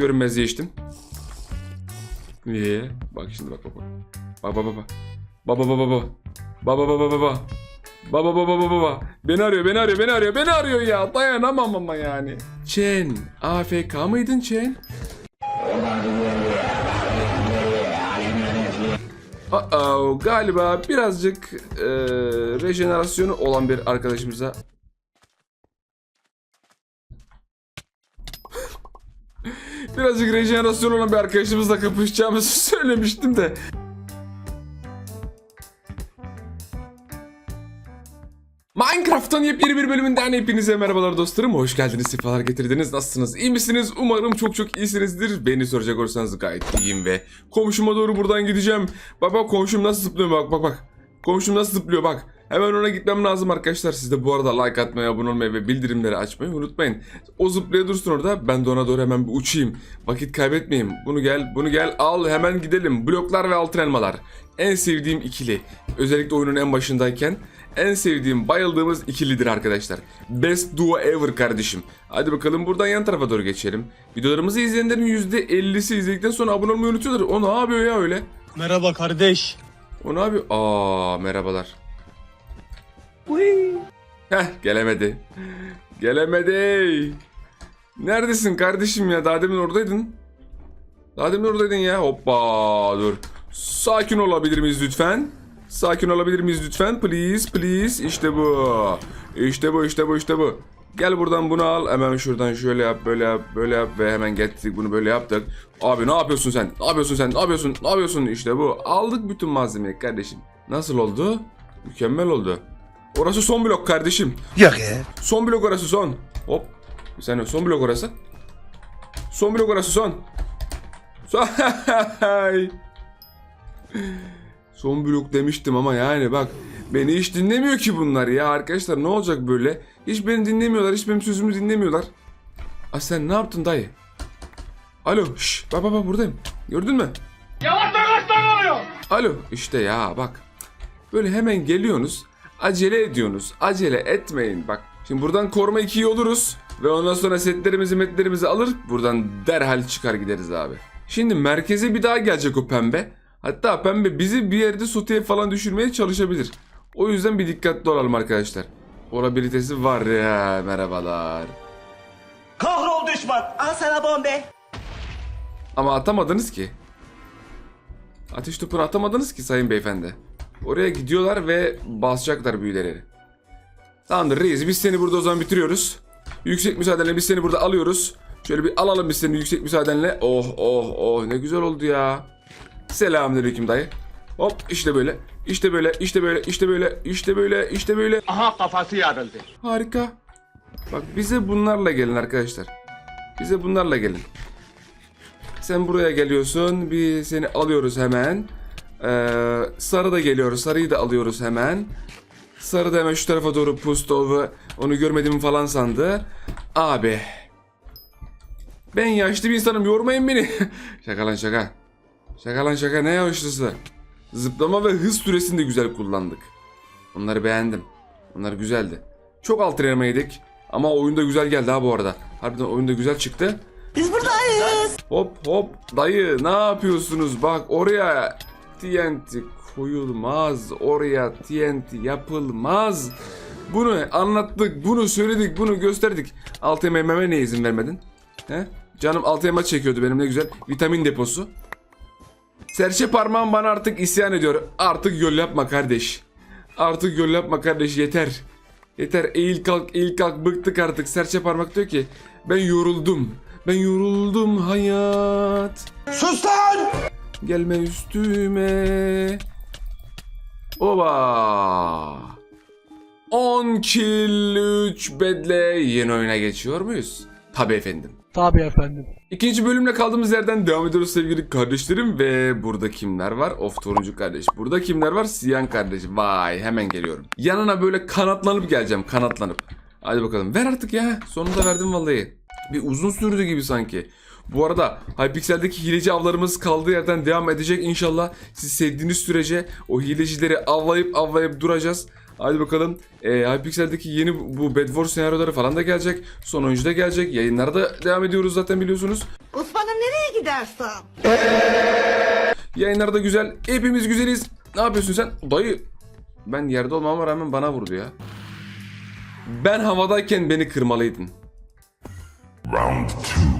Görünmezliği içtim. Niye? Bak şimdi bak bak bak. Bak bak bak bak. Baba baba baba. Baba baba baba. Baba baba baba baba. Beni arıyor beni arıyor beni arıyor beni arıyor ya. Dayanamam ama yani. Chen. AFK mıydın Chen? Uh-oh, galiba birazcık eee rejenerasyonu olan bir arkadaşımıza birazcık rejenerasyon olan bir arkadaşımızla kapışacağımızı söylemiştim de Minecraft'tan yepyeni bir bölümünden hepinize merhabalar dostlarım. Hoş geldiniz, sefalar getirdiniz. Nasılsınız? İyi misiniz? Umarım çok çok iyisinizdir. Beni soracak olursanız gayet iyiyim ve komşuma doğru buradan gideceğim. Bak bak komşum nasıl zıplıyor bak bak bak. Komşum nasıl zıplıyor bak. Hemen ona gitmem lazım arkadaşlar. Siz de bu arada like atmayı, abone olmayı ve bildirimleri açmayı unutmayın. O zıplaya dursun orada. Ben de ona doğru hemen bir uçayım. Vakit kaybetmeyeyim. Bunu gel, bunu gel. Al hemen gidelim. Bloklar ve altın elmalar. En sevdiğim ikili. Özellikle oyunun en başındayken en sevdiğim, bayıldığımız ikilidir arkadaşlar. Best duo ever kardeşim. Hadi bakalım buradan yan tarafa doğru geçelim. Videolarımızı izleyenlerin %50'si izledikten sonra abone olmayı unutuyorlar. O ne yapıyor ya öyle? Merhaba kardeş. O ne yapıyor? Aa merhabalar. Heh gelemedi. Gelemedi. Neredesin kardeşim ya? Daha demin oradaydın. Daha demin oradaydın ya. Hoppa dur. Sakin olabilir miyiz lütfen? Sakin olabilir miyiz lütfen? Please please. İşte bu. İşte bu işte bu işte bu. Gel buradan bunu al. Hemen şuradan şöyle yap böyle yap böyle yap ve hemen getirdik bunu böyle yaptık. Abi ne yapıyorsun sen? Ne yapıyorsun sen? Ne yapıyorsun? Ne yapıyorsun? İşte bu. Aldık bütün malzemeyi kardeşim. Nasıl oldu? Mükemmel oldu. Orası son blok kardeşim. Yok ya. Son blok orası son. Hop. Bir saniye son blok orası. Son blok orası son. Son. son blok demiştim ama yani bak beni hiç dinlemiyor ki bunlar ya arkadaşlar ne olacak böyle? Hiç beni dinlemiyorlar, hiç benim sözümü dinlemiyorlar. Aa sen ne yaptın dayı? Alo, şş, bak bak bak buradayım. Gördün mü? Yavaş yavaş oluyor. Alo işte ya bak. Böyle hemen geliyorsunuz. Acele ediyorsunuz. Acele etmeyin bak. Şimdi buradan koruma 2'yi oluruz. Ve ondan sonra setlerimizi metlerimizi alır. Buradan derhal çıkar gideriz abi. Şimdi merkeze bir daha gelecek o pembe. Hatta pembe bizi bir yerde soteye falan düşürmeye çalışabilir. O yüzden bir dikkatli olalım arkadaşlar. Olabilitesi var ya merhabalar. Kahrol düşman. Al sana bombe. Ama atamadınız ki. Ateş topunu atamadınız ki sayın beyefendi. Oraya gidiyorlar ve basacaklar büyüleri. Tamamdır reis biz seni burada o zaman bitiriyoruz. Yüksek müsaadenle biz seni burada alıyoruz. Şöyle bir alalım biz seni yüksek müsaadenle. Oh oh oh ne güzel oldu ya. Selamünaleyküm dayı. Hop işte böyle. İşte böyle, işte böyle, işte böyle, işte böyle, işte böyle. Aha kafası yarıldı. Harika. Bak bize bunlarla gelin arkadaşlar. Bize bunlarla gelin. Sen buraya geliyorsun. Bir seni alıyoruz hemen. Ee, sarı da geliyor. Sarıyı da alıyoruz hemen. Sarı da hemen şu tarafa doğru pustu. Onu görmediğimi falan sandı. Abi. Ben yaşlı bir insanım. Yormayın beni. şaka lan şaka. Şaka lan şaka. Ne yaşlısı? Zıplama ve hız süresini de güzel kullandık. Onları beğendim. Onlar güzeldi. Çok alt yedik. Ama oyunda güzel geldi ha bu arada. Harbiden oyunda güzel çıktı. Biz buradayız. Hop hop dayı ne yapıyorsunuz? Bak oraya TNT koyulmaz. Oraya TNT yapılmaz. Bunu anlattık, bunu söyledik, bunu gösterdik. Alt yememe ne izin vermedin? He? Canım alt yeme çekiyordu benim ne güzel. Vitamin deposu. Serçe parmağım bana artık isyan ediyor. Artık yol yapma kardeş. Artık yol yapma kardeş yeter. Yeter eğil kalk eğil kalk bıktık artık. Serçe parmak diyor ki ben yoruldum. Ben yoruldum hayat. Sus lan. Gelme üstüme. Oba. 10 kill 3 bedle yeni oyuna geçiyor muyuz? Tabii efendim. Tabii efendim. İkinci bölümle kaldığımız yerden devam ediyoruz sevgili kardeşlerim ve burada kimler var? Of turuncu kardeş. Burada kimler var? Siyan kardeş. Vay hemen geliyorum. Yanına böyle kanatlanıp geleceğim kanatlanıp. Hadi bakalım ver artık ya. Sonunda verdim vallahi. Bir uzun sürdü gibi sanki. Bu arada Hypixel'deki hileci avlarımız kaldığı yerden devam edecek inşallah. Siz sevdiğiniz sürece o hilecileri avlayıp avlayıp duracağız. Hadi bakalım. Ee, Hypixel'deki yeni bu Bed Wars senaryoları falan da gelecek. Son oyuncu da gelecek. Yayınlara da devam ediyoruz zaten biliyorsunuz. Osman'ım nereye gidersen. Yayınlarda güzel. Hepimiz güzeliz. Ne yapıyorsun sen? Dayı. Ben yerde olmama rağmen bana vurdu ya. Ben havadayken beni kırmalıydın. Round two.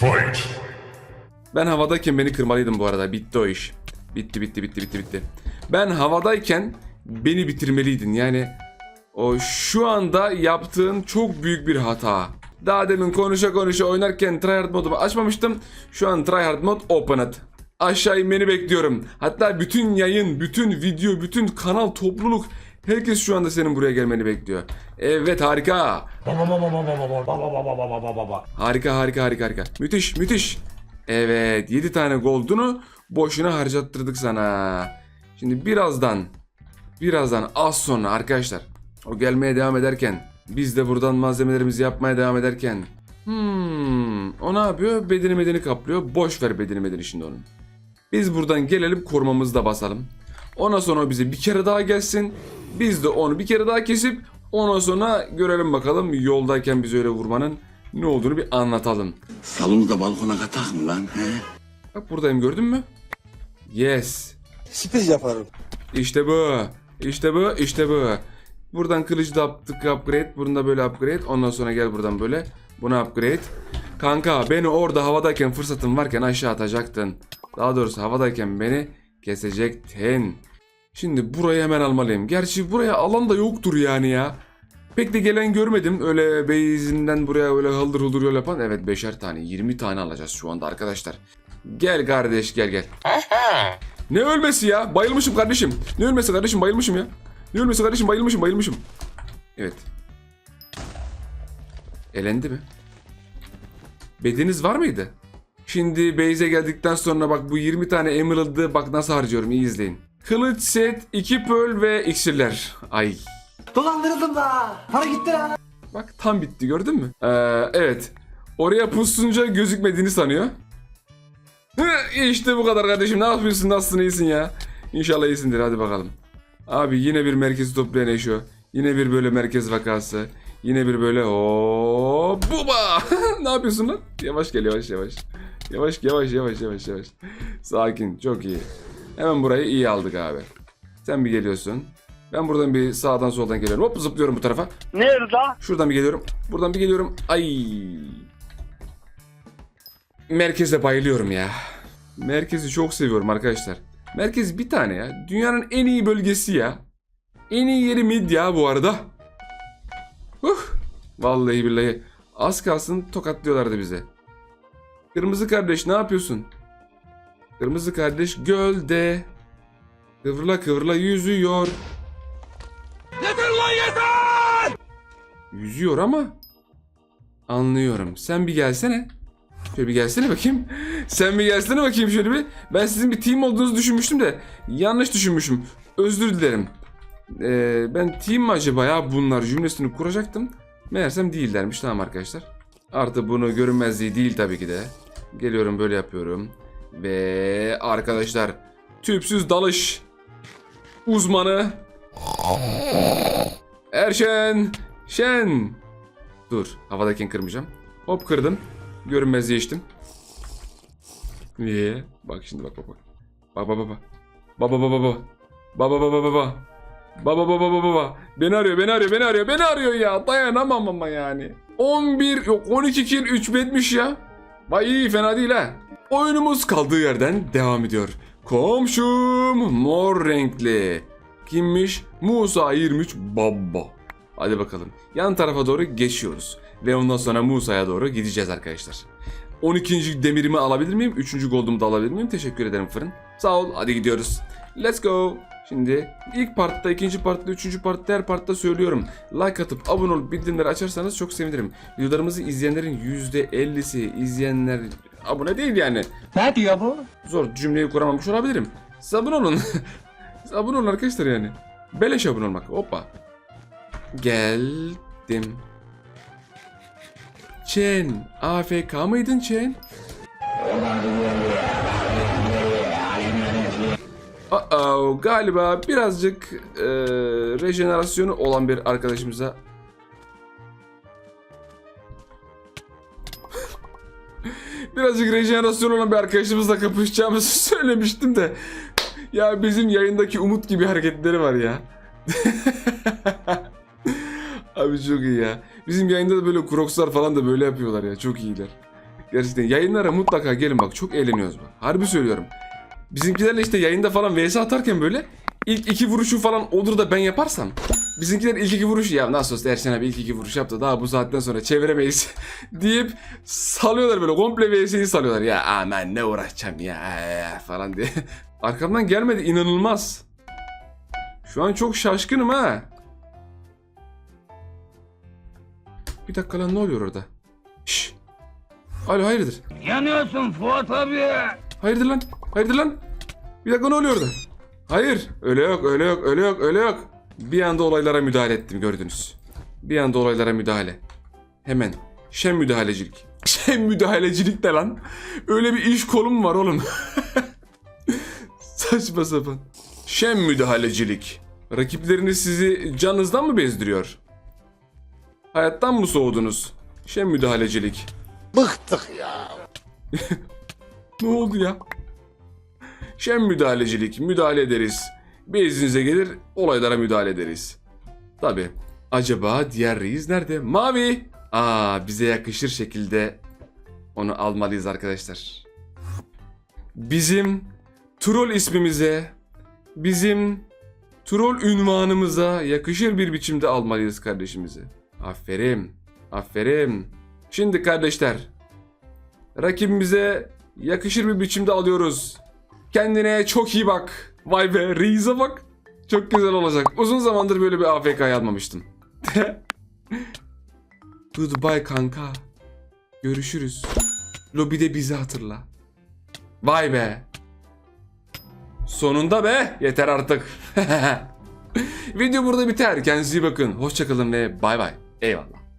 Fight. Ben havadayken beni kırmalıydın bu arada. Bitti o iş. Bitti bitti bitti bitti bitti. Ben havadayken beni bitirmeliydin. Yani o şu anda yaptığın çok büyük bir hata. Daha demin konuşa konuşa oynarken tryhard modumu açmamıştım. Şu an tryhard mod opened. Aşağı inmeni bekliyorum. Hatta bütün yayın, bütün video, bütün kanal, topluluk herkes şu anda senin buraya gelmeni bekliyor. Evet harika. Harika harika harika harika. Müthiş müthiş. Evet 7 tane goldunu boşuna harcattırdık sana. Şimdi birazdan birazdan az sonra arkadaşlar o gelmeye devam ederken biz de buradan malzemelerimizi yapmaya devam ederken hmm, o ne yapıyor? Bedeni medeni kaplıyor. Boş ver bedeni medeni şimdi onun. Biz buradan gelelim korumamızı da basalım. Ondan sonra bize bir kere daha gelsin. Biz de onu bir kere daha kesip ondan sonra görelim bakalım yoldayken bizi öyle vurmanın ne olduğunu bir anlatalım. Salonu da balkona katak mı lan he? Bak buradayım gördün mü? Yes. Sürpriz yaparım. İşte bu. İşte bu. İşte bu. Buradan kılıcı da yaptık upgrade. Bunu da böyle upgrade. Ondan sonra gel buradan böyle. Buna upgrade. Kanka beni orada havadayken fırsatın varken aşağı atacaktın. Daha doğrusu havadayken beni kesecektin. Şimdi burayı hemen almalıyım. Gerçi buraya alan da yoktur yani ya. Pek de gelen görmedim. Öyle base'inden buraya öyle haldır huldur yol yapan. Evet beşer tane 20 tane alacağız şu anda arkadaşlar. Gel kardeş gel gel. Ne ölmesi ya? Bayılmışım kardeşim. Ne ölmesi kardeşim? Bayılmışım ya. Ne ölmesi kardeşim? Bayılmışım, bayılmışım. Evet. Elendi mi? Bedeniz var mıydı? Şimdi base'e geldikten sonra bak bu 20 tane emerald'ı bak nasıl harcıyorum iyi izleyin. Kılıç set, 2 pearl ve iksirler. Ay. Dolandırıldım da. Para gitti ha. Bak tam bitti gördün mü? Ee, evet. Oraya pusunca gözükmediğini sanıyor. Hı, İşte bu kadar kardeşim. Ne yapıyorsun? Nasılsın? iyisin ya? İnşallah iyisindir. Hadi bakalım. Abi yine bir merkezi toplayan eşo. Yine bir böyle merkez vakası. Yine bir böyle o buba. ne yapıyorsun lan? Yavaş gel yavaş yavaş. Yavaş yavaş yavaş yavaş yavaş. Sakin çok iyi. Hemen burayı iyi aldık abi. Sen bir geliyorsun. Ben buradan bir sağdan soldan geliyorum. Hop zıplıyorum bu tarafa. Nerede? Şuradan bir geliyorum. Buradan bir geliyorum. Ay. Merkeze bayılıyorum ya. Merkezi çok seviyorum arkadaşlar. Merkez bir tane ya. Dünyanın en iyi bölgesi ya. En iyi yeri mid ya bu arada. Huh. Vallahi billahi. Az kalsın tokatlıyorlardı bize. Kırmızı kardeş ne yapıyorsun? Kırmızı kardeş gölde. Kıvrıla kıvrıla yüzüyor. Yüzüyor ama anlıyorum. Sen bir gelsene. Şöyle bir gelsene bakayım. Sen bir gelsene bakayım şöyle bir. Ben sizin bir team olduğunuzu düşünmüştüm de yanlış düşünmüşüm. Özür dilerim. Ee, ben team mi acaba ya bunlar cümlesini kuracaktım. Meğersem değillermiş tamam arkadaşlar. Artı bunu görünmezliği değil tabii ki de. Geliyorum böyle yapıyorum. Ve arkadaşlar tüpsüz dalış uzmanı Erşen Şen Dur havadayken kırmayacağım. Hop kırdım. Görünmezliği içtim. Niye? Bak şimdi bak bak bak. Bak bak bak bak. Baba baba baba. Baba baba baba. Baba baba baba baba. Beni arıyor beni arıyor beni arıyor beni arıyor ya. Dayanamam ama yani. 11 yok 12 kill 3 betmiş ya. Vay iyi fena değil ha. Oyunumuz kaldığı yerden devam ediyor. Komşum mor renkli. Kimmiş? Musa 23 Baba. Hadi bakalım. Yan tarafa doğru geçiyoruz. Ve ondan sonra Musa'ya doğru gideceğiz arkadaşlar. 12. demirimi alabilir miyim? 3. goldumu da alabilir miyim? Teşekkür ederim fırın. Sağ ol. Hadi gidiyoruz. Let's go. Şimdi ilk partta, ikinci partta, üçüncü partta, her partta söylüyorum. Like atıp abone olup bildirimleri açarsanız çok sevinirim. Videolarımızı izleyenlerin %50'si izleyenler abone değil yani. Ne diyor bu? Zor cümleyi kuramamış olabilirim. Siz abone olun. Siz abone olun arkadaşlar yani. Beleş abone olmak. Hoppa. Geldim. Chen. AFK mıydın Chen? Uh-oh, galiba birazcık e, rejenerasyonu olan bir arkadaşımıza birazcık rejenerasyon olan bir arkadaşımızla kapışacağımızı söylemiştim de. Ya bizim yayındaki Umut gibi hareketleri var ya. Abi çok iyi ya. Bizim yayında da böyle Crocs'lar falan da böyle yapıyorlar ya. Çok iyiler. Gerçekten yayınlara mutlaka gelin bak. Çok eğleniyoruz bak. Harbi söylüyorum. Bizimkilerle işte yayında falan vs atarken böyle ilk iki vuruşu falan olur da ben yaparsam bizimkiler ilk iki vuruş ya nasıl olsa Erşen abi ilk iki vuruş yaptı daha bu saatten sonra çeviremeyiz deyip salıyorlar böyle komple vs'yi salıyorlar ya aman ne uğraşacağım ya ee, falan diye. Arkamdan gelmedi inanılmaz. Şu an çok şaşkınım ha. Bir dakika lan ne oluyor orada? Şşş. Alo hayırdır? Yanıyorsun Fuat abi. Hayırdır lan? Hayırdır lan? Bir dakika ne oluyor orada? Hayır. Öyle yok, öyle yok, öyle yok, öyle yok. Bir anda olaylara müdahale ettim gördünüz. Bir anda olaylara müdahale. Hemen. Şem müdahalecilik. Şem müdahalecilik de lan. Öyle bir iş kolum var oğlum. Saçma sapan. Şem müdahalecilik. Rakipleriniz sizi canınızdan mı bezdiriyor? Hayattan mı soğudunuz? Şem müdahalecilik. Bıktık ya. Ne oldu ya? Şem müdahalecilik, müdahale ederiz. Bezninize gelir, olaylara müdahale ederiz. Tabi. Acaba diğer reis nerede? Mavi! Aa, bize yakışır şekilde onu almalıyız arkadaşlar. Bizim troll ismimize, bizim troll ünvanımıza yakışır bir biçimde almalıyız kardeşimizi. Aferin, aferin. Şimdi kardeşler, rakibimize yakışır bir biçimde alıyoruz. Kendine çok iyi bak. Vay be Reis'e bak. Çok güzel olacak. Uzun zamandır böyle bir AFK almamıştım. Goodbye kanka. Görüşürüz. Lobide bizi hatırla. Vay be. Sonunda be. Yeter artık. Video burada biter. Kendinize bakın. Hoşçakalın ve bay bay. Eyvallah.